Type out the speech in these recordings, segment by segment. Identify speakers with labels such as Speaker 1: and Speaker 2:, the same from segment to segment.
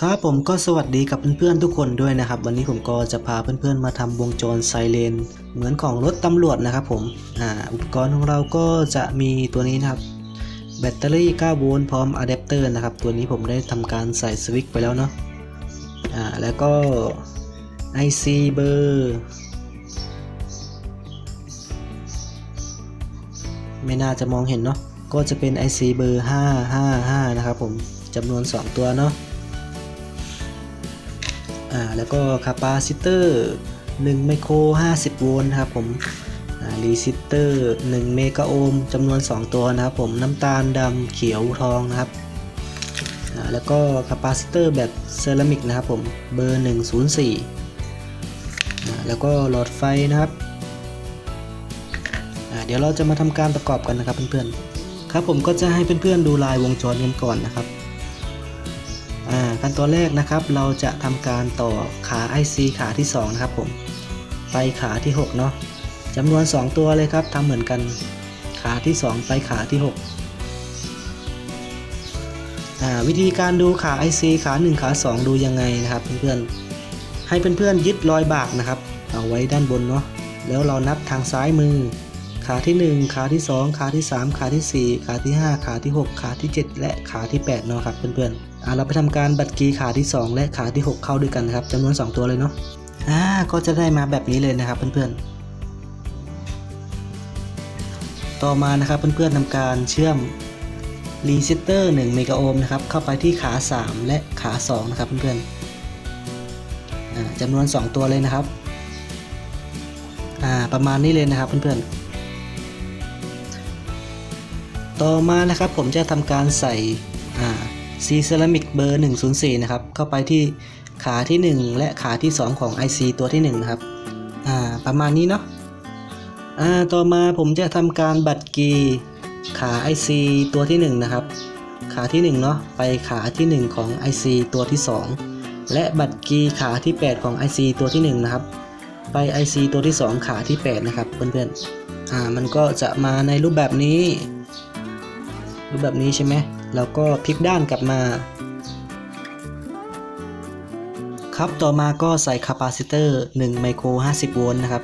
Speaker 1: ครับผมก็สวัสดีกับเพื่อนๆทุกคนด้วยนะครับ วันนี้ผมก็จะพาเพื่อนๆมาทำวงจรไซเรนเหมือนของรถตำรวจนะครับผมอ่าอุปกรณ์ของเราก็จะมีตัวนี้นะครับ แบตเตอรี่ 9 โวลต์พร้อมอะแดปเตอร์นะครับ ตัวนี้ผมได้ทำการใส่สวิตช์ไปแล้วเนาะอ่าแล้วก็ IC เบอร์ไม่น่าจะมองเห็นเนาะก็จะเป็น IC เบอร์ 555 นะครับผมจำนวน 2 ตัวเนาะ อ่าแล้วก็คาปาซิเตอร์1ไมโคร 50 โวลต์ครับผมอ่ารีซิสเตอร์1เมกะโอห์มจำนวน 2 ตัวนะครับผมน้ำตาลดำเขียวทองนะครับอ่าแล้วก็คาปาซิเตอร์แบบเซรามิกนะครับผมเบอร์ 104อ่าแล้วก็หลอดไฟนะครับอ่าเดี๋ยวเราจะมาทำการประกอบกันนะครับเพื่อนๆ ครับผมก็จะให้เพื่อนๆดูลายวงจรกันก่อนนะครับ ขั้นตอนแรกนะครับ เราจะทำการต่อขา IC ขาที่2นะครับผม ไปขาที่6เนาะจำนวน 2 ตัวเลยครับทำเหมือนกันขาที่ 2 ไปขาที่6วิธีการดูขา IC ขา 1 ขา 2 ดูยังไงนะครับเพื่อนๆให้เพื่อนๆยึดรอยบากนะครับ เอาไว้ด้านบนเนาะแล้วเรานับทางซ้ายมือ ขาที่ 1 ขาที่ 2 ขาที่ 3 ขาทีสี่ 4 ขาที่ 5 ขาที่ 6 ขาที่ 7 และขาที่8เนาะครับเพื่อนๆอ่าเราไปทำการบัตรกีขาที่ 2 และขาที่ 6 เข้าด้วยกันนะครับจำนวน 2 ตัวเลยเนาะอ่าก็จะได้มาแบบนี้เลยนะครับเพื่อนๆ ต่อมานะครับเพื่อนๆทำการเชื่อมรีเซิสเตอร์1เมกะโอห์มนะครับเข้าไปที่ขา 3 และขา 2 นะครับเพื่อนๆอ่าจำนวน 2 ตัวเลยนะครับอ่าประมาณนี้เลยนะครับเพื่อนๆ ต่อมานะครับผมจะทำการใส่ซีเซรามิกเบอร์ 104 นะครับ เข้าไปที่ขาที่ 1 และขาที่ 2 ของ IC ตัวที่1นะครับประมาณนี้เนาะต่อมาผมจะทำการบัตรกีขา IC ตัวที่ 1 นะครับ ขาที่ 1 เนาะไปขาที่ 1 ของ IC ตัวที่ 2 และบัตรกีขาที่ 8 ของ IC ตัวที่ 1 นะครับ ไป IC ตัวที่ 2 ขาที่ 8 นะครับเพื่อนๆ อ่ามันก็จะมาในรูปแบบนี้ รูปแบบนี้ใช่ไหมแล้วก็พลิกด้านกลับมา ครับต่อมาก็ใส่คาปาซิเตอร์1ไมโคร50 โวลต์นะครับ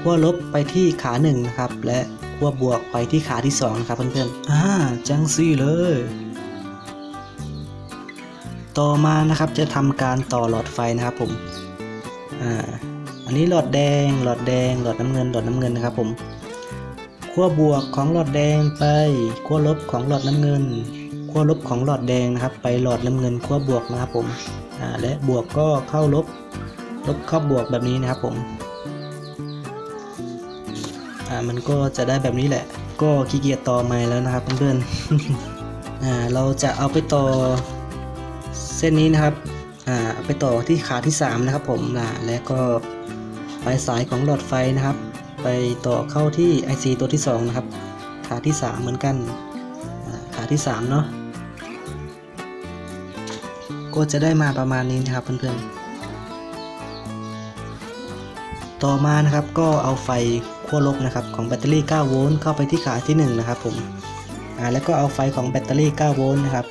Speaker 1: ขั้วลบไปที่ขา1นะครับและขั้วบวกไปที่ขาที่2นะครับเพื่อนๆอ่าจังซี่เลย ต่อมานะครับจะทำการต่อหลอดไฟนะครับผมอ่าอันนี้หลอดแดงหลอดแดงหลอดน้ำเงินหลอดน้ำเงินนะครับผม ขั้วบวกของหลอดแดงไปขั้วลบของหลอดน้ำเงินขั้วลบของหลอดแดงนะครับ ไปหลอดน้ำเงินขั้วบวกนะครับผมและบวกก็เข้าลบลบเข้าบวกแบบนี้นะครับผมมันก็จะได้แบบนี้แหละ ก็ขี้เกียจต่อใหม่แล้วนะครับเพื่อนๆเราจะเอาไปต่อเส้นนี้นะครับเอาไปต่อที่ขาที่ 3 นะครับผมและก็ปลายสายของหลอดไฟนะครับ ไปต่อเข้าที่ IC ตัวที่ 2 นะครับ ขาที่ 3 เหมือนกัน ขาที่ 3 เนาะก็จะได้มาประมาณนี้นะครับเพื่อนๆ ต่อมานะครับก็เอาไฟขั้วลบนะครับของแบตเตอรี่ 9 โวลต์เข้าไปที่ขาที่ 1 นะครับผมอ่าแล้วก็เอาไฟของแบตเตอรี่ 9 โวลต์นะครับ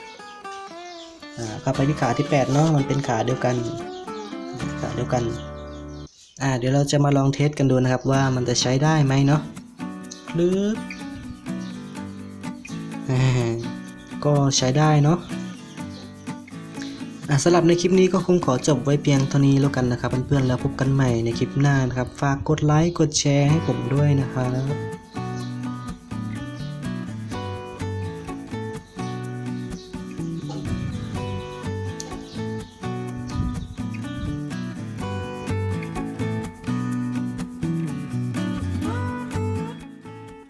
Speaker 1: อ่าเข้าไปที่ขาที่ 8 เนาะมันเป็นขาเดียวกันขาเดียวกัน อ่าเดี๋ยวเราจะมาลองเทสกันดูนะครับว่ามันจะใช้ได้ไหมเนาะลึบอ่าก็ใช้ได้เนาะอ่าสำหรับในคลิปนี้ก็คงขอจบไว้เพียงเท่านี้แล้วกันนะครับเพื่อนๆแล้วพบกันใหม่ในคลิปหน้านะครับ ฝากกดไลค์กดแชร์ให้ผมด้วยนะครับ